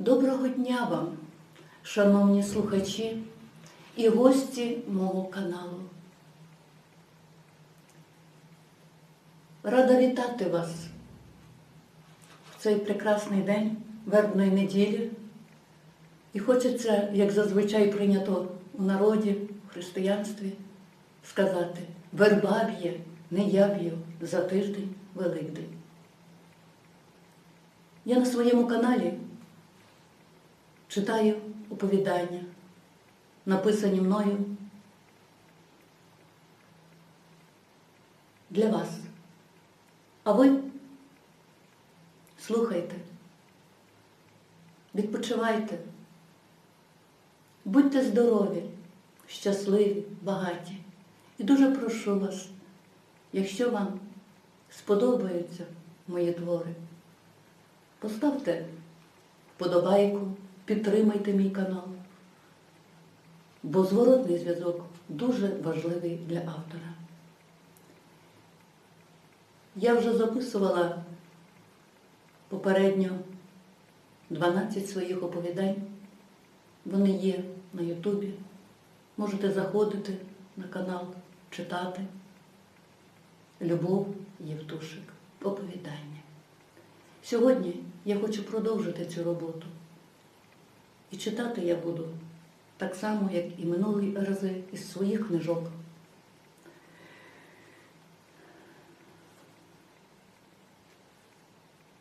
Доброго дня вам, шановні слухачі і гості мого каналу. Рада вітати вас в цей прекрасний день вербної неділі. І хочеться, як зазвичай прийнято у народі, в християнстві, сказати верба б'є, не я б'ю за тиждень Великдень. Я на своєму каналі читаю оповідання, написані мною для вас. А ви слухайте, відпочивайте, будьте здорові, щасливі, багаті. І дуже прошу вас, якщо вам сподобаються мої твори, поставте вподобайку, підтримайте мій канал, бо зворотний зв'язок дуже важливий для автора. Я вже записувала попередньо 12 своїх оповідань. Вони є на Ютубі. Можете заходити на канал, читати. Любов Євтушик. Оповідання. Сьогодні я хочу продовжити цю роботу. І читати я буду так само, як і минулі рази із своїх книжок.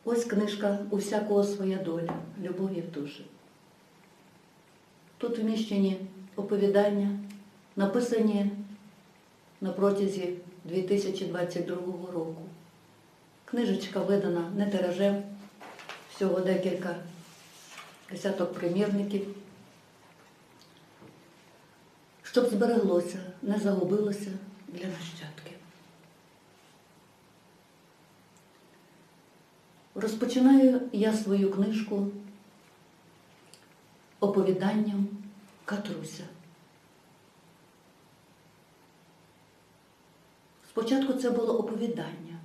Ось книжка у всякого своя доля Любов Євтушик. Тут вміщені оповідання, написані на протязі 2022 року. Книжечка видана не тиражем, всього декілька десяток примірників, щоб збереглося, не загубилося для нащадків. Розпочинаю я свою книжку оповіданням Катруся. Спочатку це було оповідання,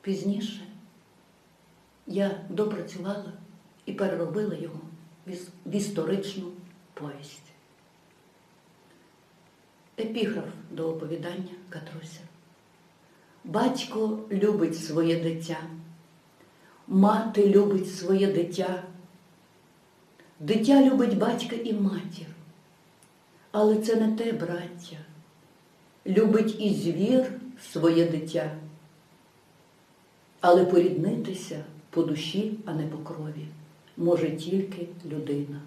пізніше я допрацювала і переробила його в історичну повість. Епіграф до оповідання Катруся. Батько любить своє дитя, мати любить своє дитя, дитя любить батька і матір. Але це не те, браття. Любить і звір своє дитя, але поріднитися по душі, а не по крові, може тільки людина.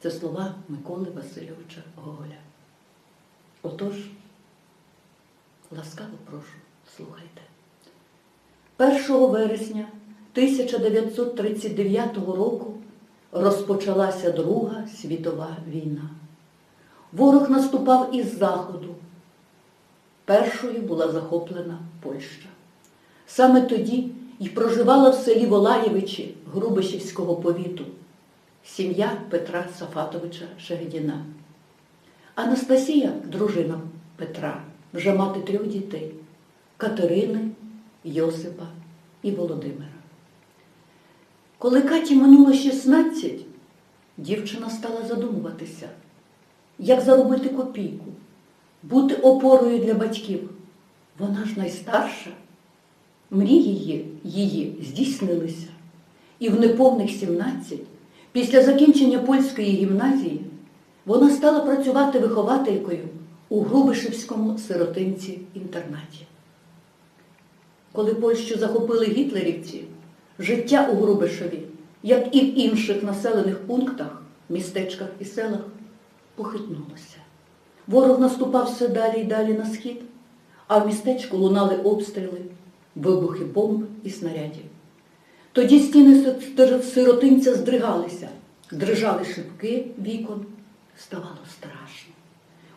Це слова Миколи Васильовича Гоголя. Отож, ласкаво прошу, слухайте. 1 вересня 1939 року розпочалася Друга світова війна. Ворог наступав із заходу. Першою була захоплена Польща. Саме тоді й проживала в селі Волаєвичі Грубишівського повіту сім'я Петра Сафатовича Шегедіна. Анастасія, дружина Петра, вже мати трьох дітей Катерини, Йосипа і Володимира. Коли Каті минуло 16, дівчина стала задумуватися, як заробити копійку, бути опорою для батьків. Вона ж найстарша. Мрії її, її здійснилися. І в неповних 17, після закінчення польської гімназії, вона стала працювати вихователькою у Грубишевському сиротинці інтернаті. Коли Польщу захопили гітлерівці, життя у Грубишеві, як і в інших населених пунктах, містечках і селах, похитнулося. Ворог наступав все далі і далі на схід, а в містечку лунали обстріли, вибухи бомб і снарядів. Тоді стіни сиротинця здригалися, дрижали шибки вікон, ставало страшно.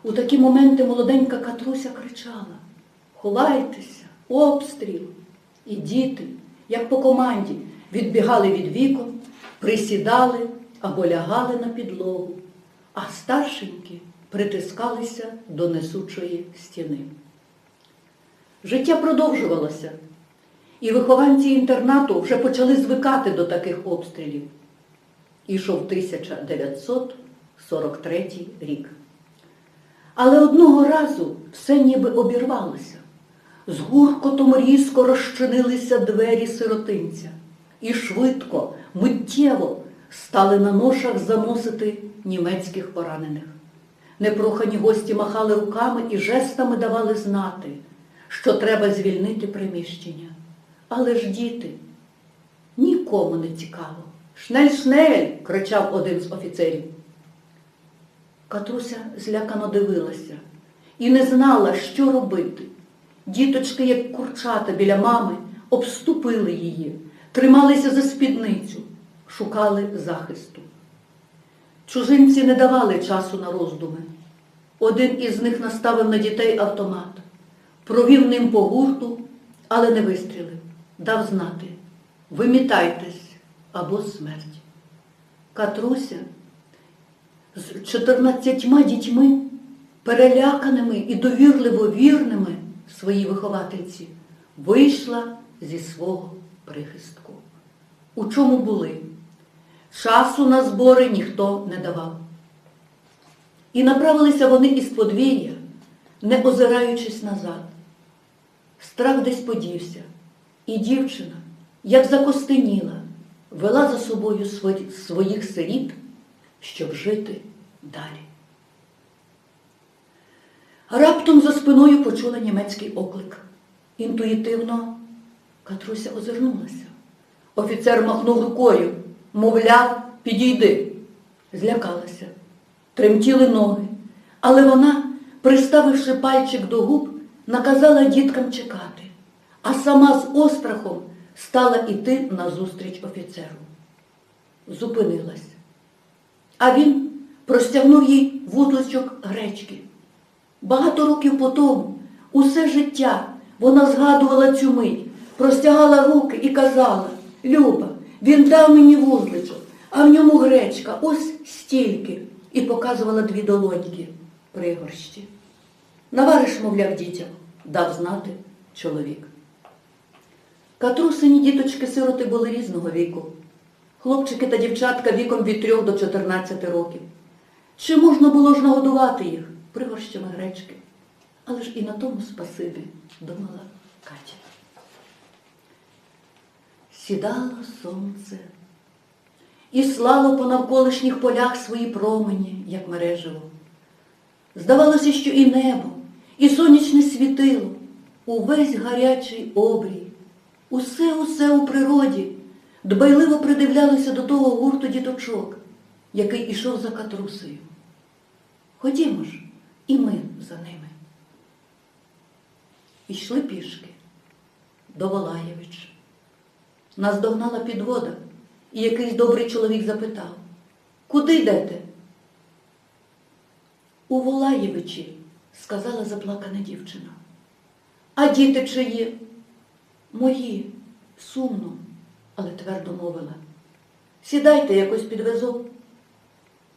У такі моменти молоденька Катруся кричала Ховайтеся, обстріл! І діти, як по команді, відбігали від вікон, присідали або лягали на підлогу, а старшенькі притискалися до несучої стіни. Життя продовжувалося, і вихованці інтернату вже почали звикати до таких обстрілів. Ішов 1943 рік. Але одного разу все ніби обірвалося. З гуркотом різко розчинилися двері сиротинця, і швидко, миттєво стали на ношах заносити німецьких поранених. Непрохані гості махали руками і жестами давали знати, що треба звільнити приміщення. Але ж діти нікому не цікаво. Шнель, шнель! кричав один з офіцерів. Катруся злякано дивилася і не знала, що робити. Діточки, як курчата біля мами, обступили її, трималися за спідницю, шукали захисту. Чужинці не давали часу на роздуми. Один із них наставив на дітей автомат, провів ним по гурту, але не вистрілив, дав знати вимітайтесь або смерть. Катруся з 14 дітьми, переляканими і довірливо вірними своїй виховательці, вийшла зі свого прихистку. У чому були? Часу на збори ніхто не давав. І направилися вони із подвір'я, не озираючись назад. Страх десь подівся, і дівчина, як закостеніла, вела за собою свої- своїх сиріт, щоб жити далі. Раптом за спиною почула німецький оклик. Інтуїтивно Катруся озирнулася. Офіцер махнув рукою, мовляв, підійди. Злякалася, тремтіли ноги, але вона, приставивши пальчик до губ, наказала діткам чекати, а сама з острахом стала іти назустріч офіцеру. Зупинилась. А він простягнув їй вудличок гречки. Багато років по тому, усе життя, вона згадувала цю мить, простягала руки і казала, Люба, він дав мені вузличок, а в ньому гречка, ось стільки, і показувала дві долоньки пригорщі. Навариш, мовляв, дітям, дав знати чоловік. Катрусині діточки-сироти були різного віку. Хлопчики та дівчатка віком від 3 до 14 років. Чи можна було ж нагодувати їх пригорщами гречки? Але ж і на тому спасибі, думала Катя. Сідало сонце і слало по навколишніх полях свої промені, як мереживо. Здавалося, що і небо, і сонячне світило, увесь гарячий обрій, усе-усе у природі дбайливо придивлялося до того гурту діточок, який ішов за катрусею. Ходімо ж, і ми за ними. Ішли пішки до Волаєвич. Нас догнала підвода, і якийсь добрий чоловік запитав, куди йдете? У Волаєвичі, сказала заплакана дівчина. А діти чиї? Мої, сумно, але твердо мовила. Сідайте, якось підвезу.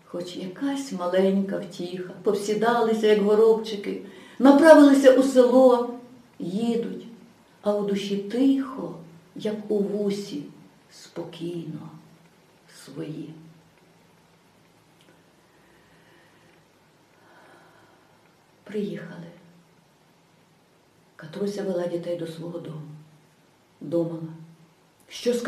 Хоч якась маленька втіха, повсідалися, як горобчики, направилися у село, їдуть, а у душі тихо, як у вусі, спокійно свої. Приїхали. Катруся вела дітей до свого дому. Думала, що